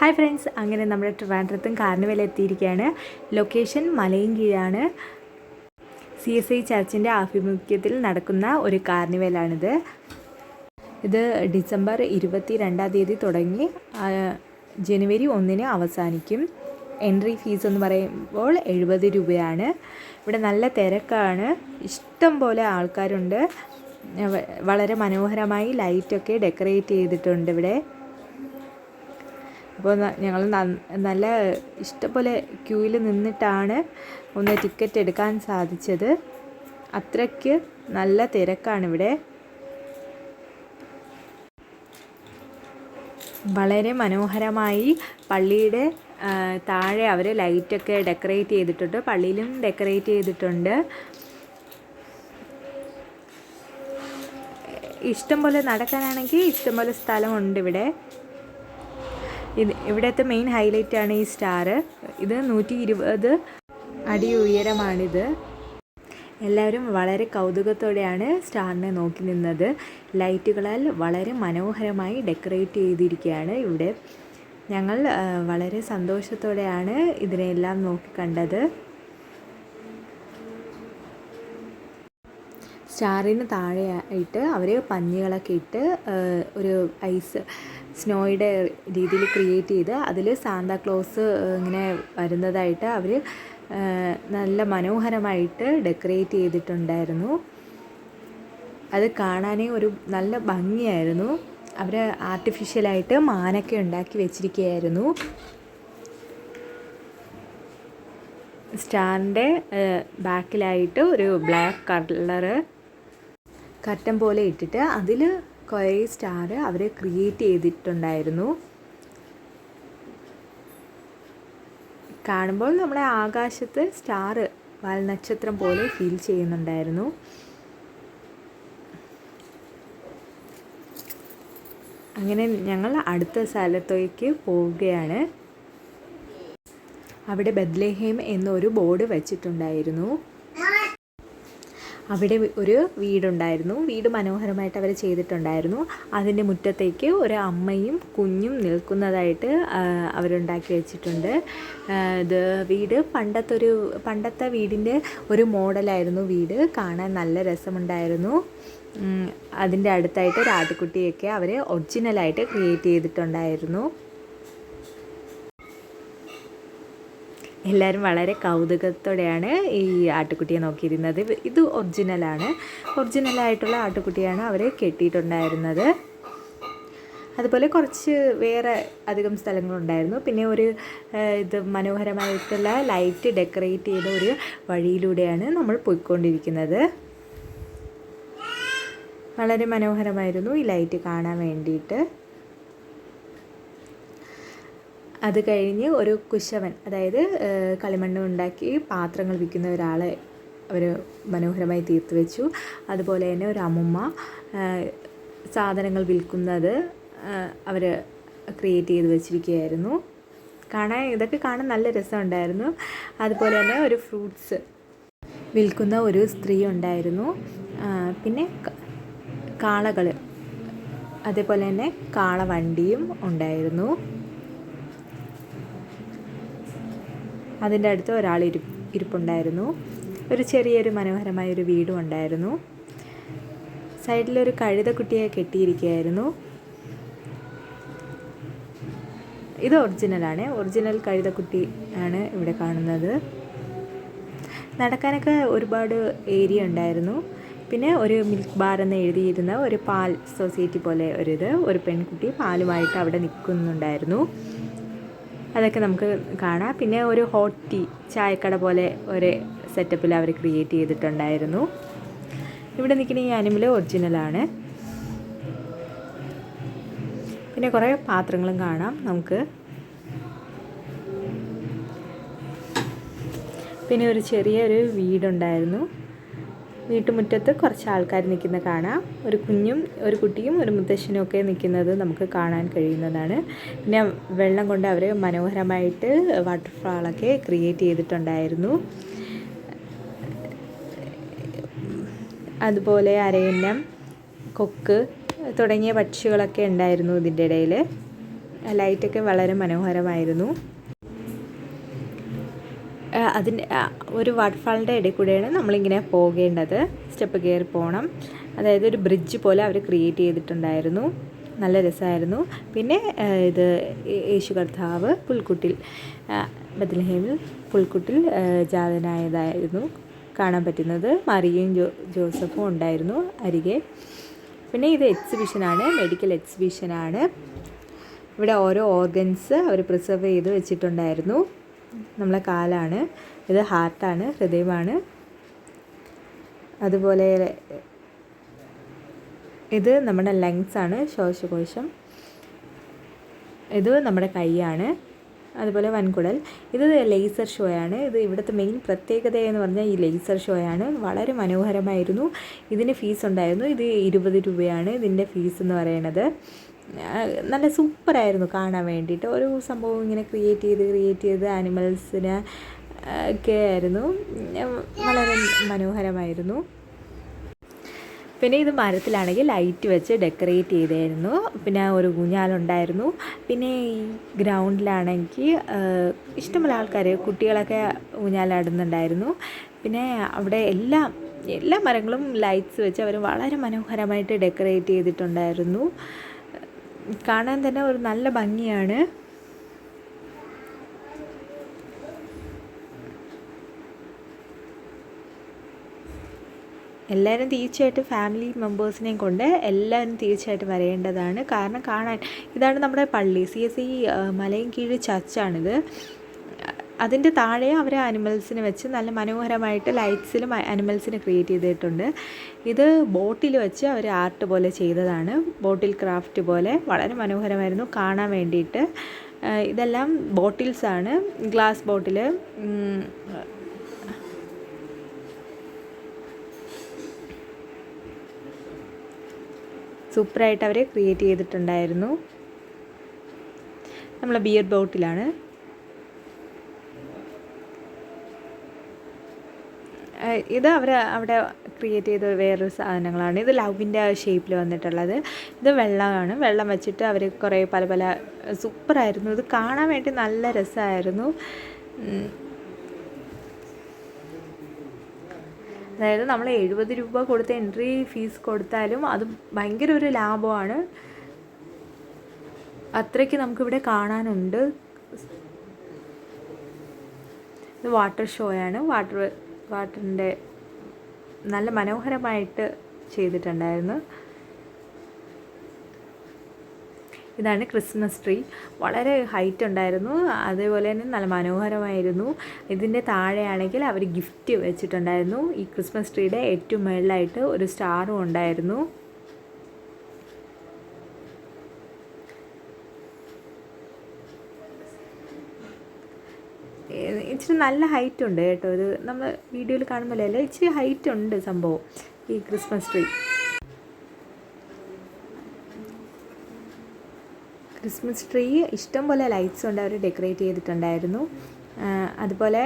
Hi friends അങ്ങനെ നമ്മൾ ട്രിവാൻഡ്രത്തും carnival എത്തിയിരിക്കുകയാണ്. ലൊക്കേഷൻ മലയും കീഴാണ്. സി എസ് ഐ ചർച്ചിന്റെ ആഭിമുഖ്യത്തിൽ നടക്കുന്ന ഒരു കാർണിവലാണിത്. ഇത് ഡിസംബർ ഇരുപത്തി രണ്ടാം തീയതി തുടങ്ങി ജനുവരി ഒന്നിന് അവസാനിക്കും. എൻട്രി ഫീസ് എന്ന് പറയുമ്പോൾ എഴുപത് രൂപയാണ്. ഇവിടെ നല്ല തിരക്കാണ്. ഇഷ്ടം പോലെ ആൾക്കാരുണ്ട്. വളരെ മനോഹരമായി ലൈറ്റൊക്കെ ഡെക്കറേറ്റ് ചെയ്തിട്ടുണ്ട് ഇവിടെ. അപ്പോൾ ഞങ്ങൾ നല്ല ഇഷ്ടംപോലെ ക്യൂവിൽ നിന്നിട്ടാണ് ഒന്ന് ടിക്കറ്റ് എടുക്കാൻ സാധിച്ചത്. അത്രയ്ക്ക് നല്ല തിരക്കാണ് ഇവിടെ വളരെ മനോഹരമായി പള്ളിയുടെ താഴെ അവർ ലൈറ്റൊക്കെ ഡെക്കറേറ്റ് ചെയ്തിട്ടുണ്ട്. പള്ളിയിലും ഡെക്കറേറ്റ് ചെയ്തിട്ടുണ്ട്. ഇഷ്ടം പോലെ നടക്കാനാണെങ്കിൽ ഇഷ്ടം പോലെ സ്ഥലമുണ്ട് ഇവിടെ ഇത് ഇവിടുത്തെ മെയിൻ ഹൈലൈറ്റ് ആണ് ഈ സ്റ്റാർ ഇത് നൂറ്റി ഇരുപത് അടി ഉയരമാണിത്. എല്ലാവരും വളരെ കൗതുകത്തോടെയാണ് സ്റ്റാറിനെ നോക്കി നിന്നത്. ലൈറ്റുകളാൽ വളരെ മനോഹരമായി ഡെക്കറേറ്റ് ചെയ്തിരിക്കുകയാണ് ഇവിടെ. ഞങ്ങൾ വളരെ സന്തോഷത്തോടെയാണ് ഇതിനെല്ലാം നോക്കി കണ്ടത്. സ്റ്റാറിന് താഴെയായിട്ട് അവർ പഞ്ഞികളൊക്കെ ഇട്ട് ഒരു ഐസ് സ്നോയുടെ രീതിയിൽ ക്രിയേറ്റ് ചെയ്ത് അതിൽ സാന്താക്ലോസ് ഇങ്ങനെ വരുന്നതായിട്ട് അവർ നല്ല മനോഹരമായിട്ട് ഡെക്കറേറ്റ് ചെയ്തിട്ടുണ്ടായിരുന്നു. അത് കാണാനേ ഒരു നല്ല ഭംഗിയായിരുന്നു. അവർ ആർട്ടിഫിഷ്യലായിട്ട് മാനൊക്കെ ഉണ്ടാക്കി വെച്ചിരിക്കുകയായിരുന്നു. സ്റ്റാറിന്റെ ബാക്കിലായിട്ട് ഒരു ബ്ലാക്ക് കളറ് കറ്റം പോലെ ഇട്ടിട്ട് അതിൽ കുറേ സ്റ്റാർ അവർ ക്രിയേറ്റ് ചെയ്തിട്ടുണ്ടായിരുന്നു. കാണുമ്പോൾ നമ്മുടെ ആകാശത്ത് സ്റ്റാർ വാൽനക്ഷത്രം പോലെ ഫീൽ ചെയ്യുന്നുണ്ടായിരുന്നു. അങ്ങനെ ഞങ്ങൾ അടുത്ത സ്ഥലത്തേക്ക് പോവുകയാണ്. അവിടെ ബദ്ലേഹേം എന്നൊരു ബോർഡ് വെച്ചിട്ടുണ്ടായിരുന്നു. അവിടെ ഒരു വീടുണ്ടായിരുന്നു. വീട് മനോഹരമായിട്ട് അവർ ചെയ്തിട്ടുണ്ടായിരുന്നു. അതിന്റെ മുറ്റത്തേക്ക് ഒരു അമ്മയും കുഞ്ഞും നിൽക്കുന്നതായിട്ട് അവരുണ്ടാക്കി വെച്ചിട്ടുണ്ട്. ഇത് വീട് പണ്ടത്തെ ഒരു പണ്ടത്തെ വീടിന്റെ ഒരു മോഡലായിരുന്നു വീട്. കാണാൻ നല്ല രസമുണ്ടായിരുന്നു. അതിന്റെ അടുത്തായിട്ട് ഒരു ആട്ടുകുട്ടിയൊക്കെ അവർ ഒറിജിനലായിട്ട് ക്രിയേറ്റ് ചെയ്തിട്ടുണ്ടായിരുന്നു. എല്ലാവരും വളരെ കൗതുകത്തോടെയാണ് ഈ ആട്ടുകുട്ടിയെ നോക്കിയിരുന്നത്. ഇത് ഒറിജിനലാണ്. ഒറിജിനലായിട്ടുള്ള ആട്ടുകുട്ടിയാണ് അവർ കെട്ടിയിട്ടുണ്ടായിരുന്നത്. അതുപോലെ കുറച്ച് വേറെ അധികം സ്ഥലങ്ങളുണ്ടായിരുന്നു. പിന്നെ ഒരു ഇത് മനോഹരമായിട്ടുള്ള ലൈറ്റ് ഡെക്കറേറ്റ് ചെയ്ത ഒരു വഴിയിലൂടെയാണ് നമ്മൾ പോയിക്കൊണ്ടിരിക്കുന്നത്. വളരെ മനോഹരമായിരുന്നു ഈ ലൈറ്റ് കാണാൻ വേണ്ടിയിട്ട്. അത് കഴിഞ്ഞ് ഒരു കുശവൻ അതായത് കളിമണ്ണ് ഉണ്ടാക്കി പാത്രങ്ങൾ വിൽക്കുന്ന ഒരാളെ അവർ മനോഹരമായി തീർത്ത് വെച്ചു. അതുപോലെ തന്നെ ഒരു അമ്മമ്മ സാധനങ്ങൾ വിൽക്കുന്നത് അവർ ക്രിയേറ്റ് ചെയ്ത് വെച്ചിരിക്കുകയായിരുന്നു. കാണാൻ ഇതൊക്കെ കാണാൻ നല്ല രസമുണ്ടായിരുന്നു. അതുപോലെ തന്നെ ഒരു ഫ്രൂട്ട്സ് വിൽക്കുന്ന ഒരു സ്ത്രീ ഉണ്ടായിരുന്നു. പിന്നെ കാളകൾ അതേപോലെ തന്നെ കാളവണ്ടിയും ഉണ്ടായിരുന്നു. അതിന്റെ അടുത്ത് ഒരാൾ ഇരി ഇരിപ്പുണ്ടായിരുന്നു. ഒരു ചെറിയൊരു മനോഹരമായൊരു വീടും ഉണ്ടായിരുന്നു. സൈഡിലൊരു കഴുതക്കുട്ടിയെ കെട്ടിയിരിക്കുകയായിരുന്നു. ഇത് ഒറിജിനലാണ് ഒറിജിനൽ കഴുതക്കുട്ടി ആണ് ഇവിടെ കാണുന്നത്. നടക്കാനൊക്കെ ഒരുപാട് ഏരിയ ഉണ്ടായിരുന്നു. പിന്നെ ഒരു മിൽക്ക് ബാർ എന്ന് എഴുതിയിരുന്ന ഒരു പാൽ സൊസൈറ്റി പോലെ ഒരിത്. ഒരു പെൺകുട്ടി പാലുമായിട്ട് അവിടെ നിൽക്കുന്നുണ്ടായിരുന്നു. അതൊക്കെ നമുക്ക് കാണാം. പിന്നെ ഒരു ഹോട്ട് ടീ ചായക്കട പോലെ ഒരു സെറ്റപ്പിൽ അവർ ക്രിയേറ്റ് ചെയ്തിട്ടുണ്ടായിരുന്നു. ഇവിടെ നിൽക്കുന്ന ഈ അനിമൽ ഒറിജിനലാണ് പിന്നെ കുറേ പാത്രങ്ങളും കാണാം നമുക്ക്. പിന്നെ ഒരു ചെറിയൊരു വീടുണ്ടായിരുന്നു. വീട്ടുമുറ്റത്ത് കുറച്ച് ആൾക്കാർ നിൽക്കുന്ന കാണാം. ഒരു കുഞ്ഞും ഒരു കുട്ടിയും ഒരു മുത്തശ്ശനും ഒക്കെ നിൽക്കുന്നത് നമുക്ക് കാണാൻ കഴിയുന്നതാണ്. പിന്നെ വെള്ളം കൊണ്ട് അവർ മനോഹരമായിട്ട് വാട്ടർഫാളൊക്കെ ക്രിയേറ്റ് ചെയ്തിട്ടുണ്ടായിരുന്നു. അതുപോലെ അരയന്നം കൊക്ക് തുടങ്ങിയ പക്ഷികളൊക്കെ ഉണ്ടായിരുന്നു ഇതിന്റെ ഇടയിൽ ലൈറ്റൊക്കെ വളരെ മനോഹരമായിരുന്നു. അതിന്റെ ഒരു വാട്ടർഫാളിന്റെ ഇടയിൽ കൂടെയാണ് നമ്മളിങ്ങനെ പോകേണ്ടത്. സ്റ്റെപ്പ് കയറി പോകണം അതായത് ഒരു ബ്രിഡ്ജ് പോലെ അവർ ക്രിയേറ്റ് ചെയ്തിട്ടുണ്ടായിരുന്നു. നല്ല രസമായിരുന്നു. പിന്നെ ഇത് യേശു കർത്താവ് പുൽക്കുട്ടിൽ ബദലഹേമിൽ പുൽക്കുട്ടിൽ ജാതനായതായിരുന്നു കാണാൻ പറ്റുന്നത്. മറിയയും ജോ ജോസഫും ഉണ്ടായിരുന്നു അരികെ. പിന്നെ ഇത് എക്സിബിഷനാണ് മെഡിക്കൽ എക്സിബിഷനാണ്. ഇവിടെ ഓരോ ഓർഗൻസ് അവർ പ്രിസർവ് ചെയ്ത് വെച്ചിട്ടുണ്ടായിരുന്നു. നമ്മളെ കാലാണ്. ഇത് ഹാർട്ടാണ് ഹൃദയമാണ്. അതുപോലെ ഇത് നമ്മുടെ ലങ്സ് ആണ് ശ്വാസകോശം. ഇത് നമ്മുടെ കൈയാണ്. അതുപോലെ വൻകുടൽ. ഇത് ലേസർ ഷോയാണ് ഇത് ഇവിടുത്തെ മെയിൻ പ്രത്യേകത എന്ന് പറഞ്ഞാൽ ഈ ലേസർ ഷോയാണ് വളരെ മനോഹരമായിരുന്നു. ഇതിന് ഫീസ് ഉണ്ടായിരുന്നു. ഇത് ഇരുപത് രൂപയാണ് ഇതിന്റെ ഫീസ് എന്ന് പറയുന്നത്. നല്ല സൂപ്പറായിരുന്നു കാണാൻ വേണ്ടിയിട്ട്. ഒരു സംഭവം ഇങ്ങനെ ക്രിയേറ്റ് ചെയ്ത് ക്രിയേറ്റ് ചെയ്ത് ആനിമൽസിനെ ഒക്കെ ആയിരുന്നു. വളരെ മനോഹരമായിരുന്നു. പിന്നെ ഇത് മരത്തിലാണെങ്കിൽ ലൈറ്റ് വെച്ച് ഡെക്കറേറ്റ് ചെയ്തായിരുന്നു. പിന്നെ ഒരു ഊഞ്ഞാലുണ്ടായിരുന്നു പിന്നെ ഈ ഗ്രൗണ്ടിലാണെങ്കിൽ ഇഷ്ടമുള്ള ആൾക്കാർ കുട്ടികളൊക്കെ ഊഞ്ഞാലാടുന്നുണ്ടായിരുന്നു പിന്നെ അവിടെ എല്ലാ എല്ലാ മരങ്ങളും ലൈറ്റ്സ് വെച്ച് അവർ വളരെ മനോഹരമായിട്ട് ഡെക്കറേറ്റ് ചെയ്തിട്ടുണ്ടായിരുന്നു. കാണാൻ തന്നെ ഒരു നല്ല ഭംഗിയാണ്. എല്ലാവരും തീർച്ചയായിട്ടും ഫാമിലി മെമ്പേഴ്സിനെയും കൊണ്ട് എല്ലാവരും തീർച്ചയായിട്ടും വരേണ്ടതാണ്. കാരണം കാണാൻ ഇതാണ് നമ്മുടെ പള്ളി. സി എസ് ഐ മലയും കീഴ് ചർച്ചാണിത്. അതിന്റെ താഴെ അവർ അനിമൽസിനെ വെച്ച് നല്ല മനോഹരമായിട്ട് ലൈറ്റ്സിലും അനിമൽസിനെ ക്രിയേറ്റ് ചെയ്തിട്ടുണ്ട്. ഇത് ബോട്ടിൽ വെച്ച് അവർ ആർട്ട് പോലെ ചെയ്തതാണ്. ബോട്ടിൽ ക്രാഫ്റ്റ് പോലെ വളരെ മനോഹരമായിരുന്നു. കാണാൻ വേണ്ടിയിട്ട്. ഇതെല്ലാം ബോട്ടിൽസാണ് ഗ്ലാസ് ബോട്ടിൽ സൂപ്പറായിട്ട് അവർ ക്രിയേറ്റ് ചെയ്തിട്ടുണ്ടായിരുന്നു. നമ്മളെ ബിയർ ബോട്ടിലാണ് ഇത് അവർ അവിടെ ക്രിയേറ്റ് ചെയ്ത വേറൊരു സാധനങ്ങളാണ്. ഇത് ലവിന്റെ ഷേപ്പിൽ വന്നിട്ടുള്ളത്. ഇത് വെള്ളമാണ്. വെള്ളം വെച്ചിട്ട് അവർ കുറേ പല പല സൂപ്പറായിരുന്നു ഇത് കാണാൻ വേണ്ടി നല്ല രസമായിരുന്നു. അതായത് നമ്മൾ എഴുപത് രൂപ കൊടുത്ത് എൻട്രി ഫീസ് കൊടുത്താലും അത് ഭയങ്കര ഒരു ലാഭമാണ്. അത്രയ്ക്ക് നമുക്കിവിടെ കാണാനുണ്ട്. ഇത് വാട്ടർ ഷോയാണ് വാട്ടർ വാട്ടറിന്റെ നല്ല മനോഹരമായിട്ട് ചെയ്തിട്ടുണ്ടായിരുന്നു. ഇതാണ് ക്രിസ്മസ് ട്രീ. വളരെ ഹൈറ്റ് ഉണ്ടായിരുന്നു. അതേപോലെ തന്നെ നല്ല മനോഹരമായിരുന്നു. ഇതിന്റെ താഴെയാണെങ്കിൽ അവർ ഗിഫ്റ്റ് വെച്ചിട്ടുണ്ടായിരുന്നു. ഈ ക്രിസ്മസ് ട്രീയുടെ ഏറ്റവും മുകളിലായിട്ട് ഒരു സ്റ്റാറും ഉണ്ടായിരുന്നു ഏഹ് ഇച്ചിരി നല്ല ഹൈറ്റ് ഉണ്ട് കേട്ടോ. ഇത് നമ്മൾ വീഡിയോയിൽ കാണുമ്പോൾ അല്ല? ഇച്ചിരി ഹൈറ്റ് ഉണ്ട് സംഭവം ഈ ക്രിസ്മസ് ട്രീ ക്രിസ്മസ് ട്രീ ഇഷ്ടം പോലെ ലൈറ്റ്സ് കൊണ്ട് അവർ ഡെക്കറേറ്റ് ചെയ്തിട്ടുണ്ടായിരുന്നു. അതുപോലെ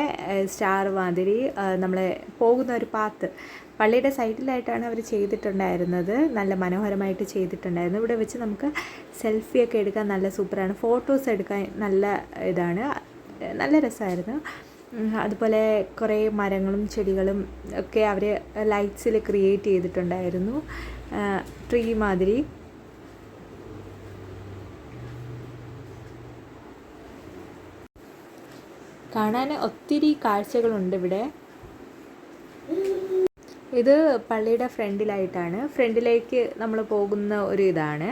സ്റ്റാർ മാതിരി നമ്മൾ പോകുന്ന ഒരു പാത്ത് പള്ളിയുടെ സൈഡിലായിട്ടാണ് അവർ ചെയ്തിട്ടുണ്ടായിരുന്നത്. നല്ല മനോഹരമായിട്ട് ചെയ്തിട്ടുണ്ടായിരുന്നു. ഇവിടെ വെച്ച് നമുക്ക് സെൽഫിയൊക്കെ എടുക്കാൻ നല്ല സൂപ്പറാണ് ഫോട്ടോസ് എടുക്കാൻ നല്ല ഇതാണ്. നല്ല രസമായിരുന്നു. അതുപോലെ കുറേ മരങ്ങളും ചെടികളും ഒക്കെ അവർ ലൈറ്റ്സിൽ ക്രിയേറ്റ് ചെയ്തിട്ടുണ്ടായിരുന്നു. ട്രീ മാതിരി. കാണാൻ ഒത്തിരി കാഴ്ചകളുണ്ട് ഇവിടെ. ഇത് പള്ളിയുടെ ഫ്രണ്ടിലായിട്ടാണ്. ഫ്രണ്ടിലേക്ക് നമ്മൾ പോകുന്ന ഒരു ഇതാണ്.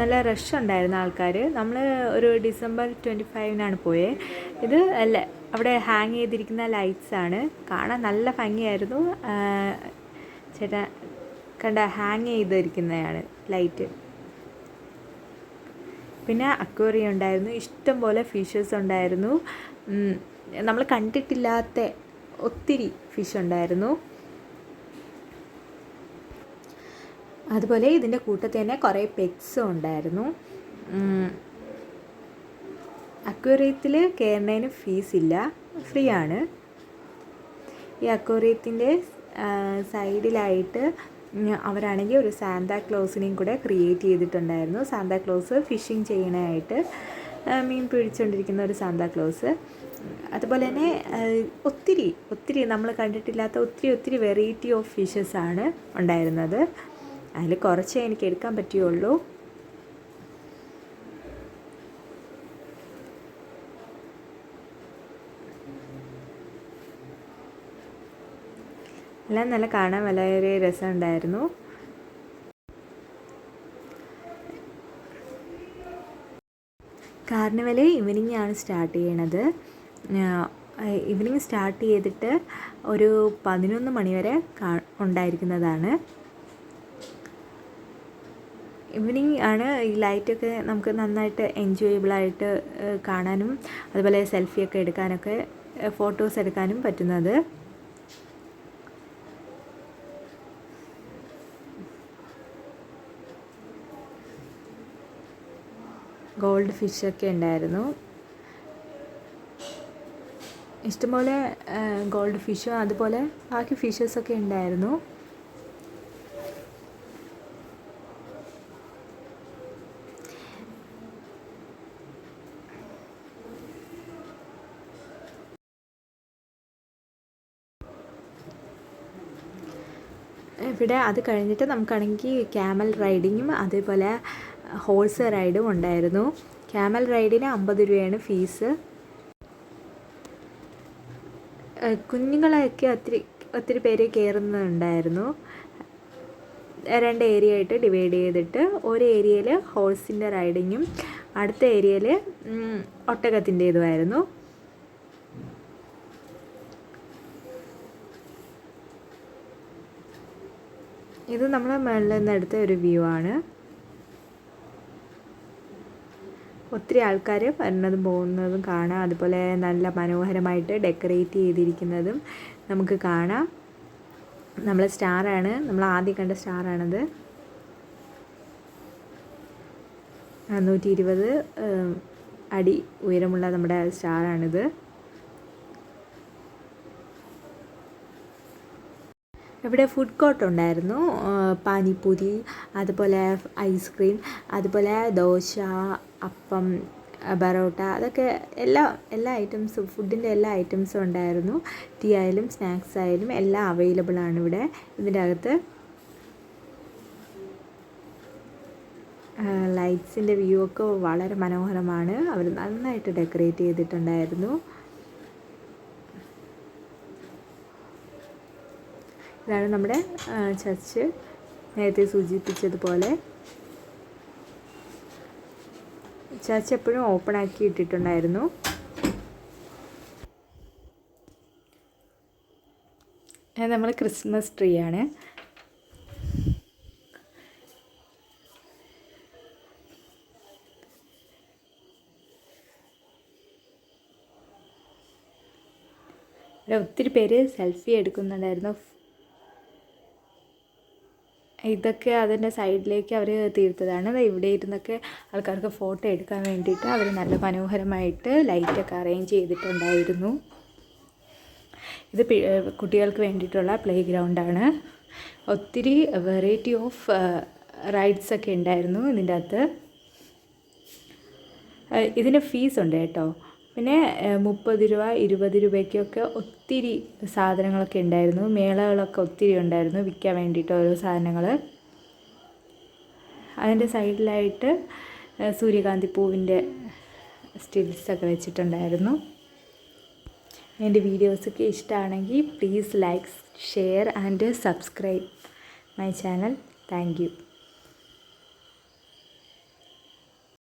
നല്ല റഷ് ഉണ്ടായിരുന്ന ആൾക്കാർ നമ്മൾ ഒരു ഡിസംബർ ട്വന്റി ഫൈവിനാണ് പോയത് ഇത് അല്ല അവിടെ ഹാങ് ചെയ്തിരിക്കുന്ന ലൈറ്റ്സ് ആണ്. കാണാൻ നല്ല ഭംഗിയായിരുന്നു. ചേട്ടാ കണ്ട ഹാങ് ചെയ്തിരിക്കുന്നതാണ് ലൈറ്റ് പിന്നെ അക്വേറിയം ഉണ്ടായിരുന്നു. ഇഷ്ടംപോലെ ഫിഷസ് ഉണ്ടായിരുന്നു. നമ്മൾ കണ്ടിട്ടില്ലാത്ത ഒത്തിരി ഫിഷ് ഉണ്ടായിരുന്നു. അതുപോലെ ഇതിന്റെ കൂട്ടത്തിൽ തന്നെ കുറേ പെറ്റ്സും ഉണ്ടായിരുന്നു. അക്വേറിയത്തിൽ കയറുന്നതിന് ഫീസ് ഇല്ല. ഫ്രീ ആണ്. ഈ അക്വേറിയത്തിന്റെ സൈഡിലായിട്ട് അവരാണെങ്കിൽ ഒരു സാന്താ ക്ലോസിനെയും കൂടെ ക്രിയേറ്റ് ചെയ്തിട്ടുണ്ടായിരുന്നു. സാന്താ ക്ലോസ് ഫിഷിങ് ചെയ്യണമായിട്ട് മീൻ പിടിച്ചുകൊണ്ടിരിക്കുന്ന ഒരു സാന്താ ക്ലോസ് അതുപോലെ തന്നെ ഒത്തിരി ഒത്തിരി നമ്മൾ കണ്ടിട്ടില്ലാത്ത ഒത്തിരി ഒത്തിരി വെറൈറ്റി ഓഫ് ഫിഷസ് ആണ് ഉണ്ടായിരുന്നത്. അതിൽ കുറച്ചേ എനിക്ക് എടുക്കാൻ പറ്റുകയുള്ളൂ. എല്ലാം നല്ല കാണാൻ വളരെ രസമുണ്ടായിരുന്നു. കാർണിവൽ ഈവനിങ് ആണ് സ്റ്റാർട്ട് ചെയ്യണത്. ഈവനിങ് സ്റ്റാർട്ട് ചെയ്തിട്ട് ഒരു പതിനൊന്ന് മണിവരെ കാ ഉണ്ടായിരിക്കുന്നതാണ്. ഈവനിങ് ആണ് ഈ ലൈറ്റൊക്കെ നമുക്ക് നന്നായിട്ട് എൻജോയബിളായിട്ട് കാണാനും അതുപോലെ സെൽഫിയൊക്കെ എടുക്കാനൊക്കെ ഫോട്ടോസ് എടുക്കാനും പറ്റുന്നത്. ഗോൾഡ് ഫിഷൊക്കെ ഉണ്ടായിരുന്നു. ഇഷ്ടംപോലെ ഗോൾഡ് ഫിഷും അതുപോലെ ബാക്കി ഫിഷസൊക്കെ ഉണ്ടായിരുന്നു. ഇവിടെ അത് കഴിഞ്ഞിട്ട് നമുക്കാണെങ്കിൽ ക്യാമൽ റൈഡിങ്ങും അതേപോലെ ഹോഴ്സ് റൈഡും ഉണ്ടായിരുന്നു. ക്യാമൽ റൈഡിന് അമ്പത് രൂപയാണ് ഫീസ് കുഞ്ഞുങ്ങളെയൊക്കെ ഒത്തിരി ഒത്തിരി പേര് കയറുന്നുണ്ടായിരുന്നു. രണ്ട് ഏരിയ ആയിട്ട് ഡിവൈഡ് ചെയ്തിട്ട് ഒരു ഏരിയയിൽ ഹോഴ്സിന്റെ റൈഡിങ്ങും അടുത്ത ഏരിയയിൽ ഒട്ടകത്തിന്റേതുമായിരുന്നു ഇത് നമ്മളെ മുകളിൽ നിന്ന് എടുത്ത ഒരു വ്യൂ ആണ്. ഒത്തിരി ആൾക്കാർ വരുന്നതും പോകുന്നതും കാണാം. അതുപോലെ നല്ല മനോഹരമായിട്ട് ഡെക്കറേറ്റ് ചെയ്തിരിക്കുന്നതും നമുക്ക് കാണാം. നമ്മൾ സ്റ്റാറാണ് നമ്മൾ ആദ്യം കണ്ട സ്റ്റാറാണത് നൂറ്റി ഇരുപത് അടി ഉയരമുള്ള നമ്മുടെ സ്റ്റാറാണിത് ഇവിടെ ഫുഡ് കോർട്ട് ഉണ്ടായിരുന്നു. പാനിപ്പൂരി അതുപോലെ ഐസ്ക്രീം അതുപോലെ ദോശ അപ്പം ബറോട്ട അതൊക്കെ എല്ലാ എല്ലാ ഐറ്റംസും ഫുഡിന്റെ എല്ലാ ഐറ്റംസും ഉണ്ടായിരുന്നു. ടീ ആയാലും സ്നാക്സ് ആയാലും എല്ലാം അവൈലബിൾ ആണ് ഇവിടെ. ഇതിന്റെ അകത്ത് ലൈറ്റ്സിന്റെ വ്യൂ ഒക്കെ വളരെ മനോഹരമാണ്. അവർ നന്നായിട്ട് ഡെക്കറേറ്റ് ചെയ്തിട്ടുണ്ടായിരുന്നു. ഇതാണ് നമ്മുടെ ചർച്ച്. നേരത്തെ സൂചിപ്പിച്ചതുപോലെ. ചർച്ച് എപ്പോഴും ഓപ്പൺ ആക്കി ഇട്ടിട്ടുണ്ടായിരുന്നു. നമ്മൾ ക്രിസ്മസ് ട്രീ ആണ്. ഒത്തിരി പേര് സെൽഫി എടുക്കുന്നുണ്ടായിരുന്നു. ഇതൊക്കെ അതിന്റെ സൈഡിലേക്ക് അവർ തീർത്തതാണ്. ഇവിടെ ഇരുന്നൊക്കെ ആൾക്കാർക്ക് ഫോട്ടോ എടുക്കാൻ വേണ്ടിയിട്ട് അവർ നല്ല മനോഹരമായിട്ട് ലൈറ്റൊക്കെ അറേഞ്ച് ചെയ്തിട്ടുണ്ടായിരുന്നു. ഇത് കുട്ടികൾക്ക് വേണ്ടിയിട്ടുള്ള പ്ലേ ഗ്രൗണ്ടാണ് ഒത്തിരി വെറൈറ്റി ഓഫ് റൈഡ്സ് ഒക്കെ ഉണ്ടായിരുന്നു ഇതിന്റെ അകത്ത്. ഇതിന് ഫീസ് ഉണ്ട് കേട്ടോ. പിന്നെ മുപ്പത് രൂപ ഇരുപത് രൂപയ്ക്കൊക്കെ ഒത്തിരി സാധനങ്ങളൊക്കെ ഉണ്ടായിരുന്നു. മേളകളൊക്കെ ഒത്തിരി ഉണ്ടായിരുന്നു വിൽക്കാൻ വേണ്ടിയിട്ട് ഓരോ സാധനങ്ങൾ. അതിന്റെ സൈഡിലായിട്ട് സൂര്യകാന്തി പൂവിന്റെ സ്റ്റിൽസൊക്കെ വെച്ചിട്ടുണ്ടായിരുന്നു. എന്റെ വീഡിയോസൊക്കെ ഇഷ്ടമാണെങ്കിൽ please like share and subscribe my channel. Thank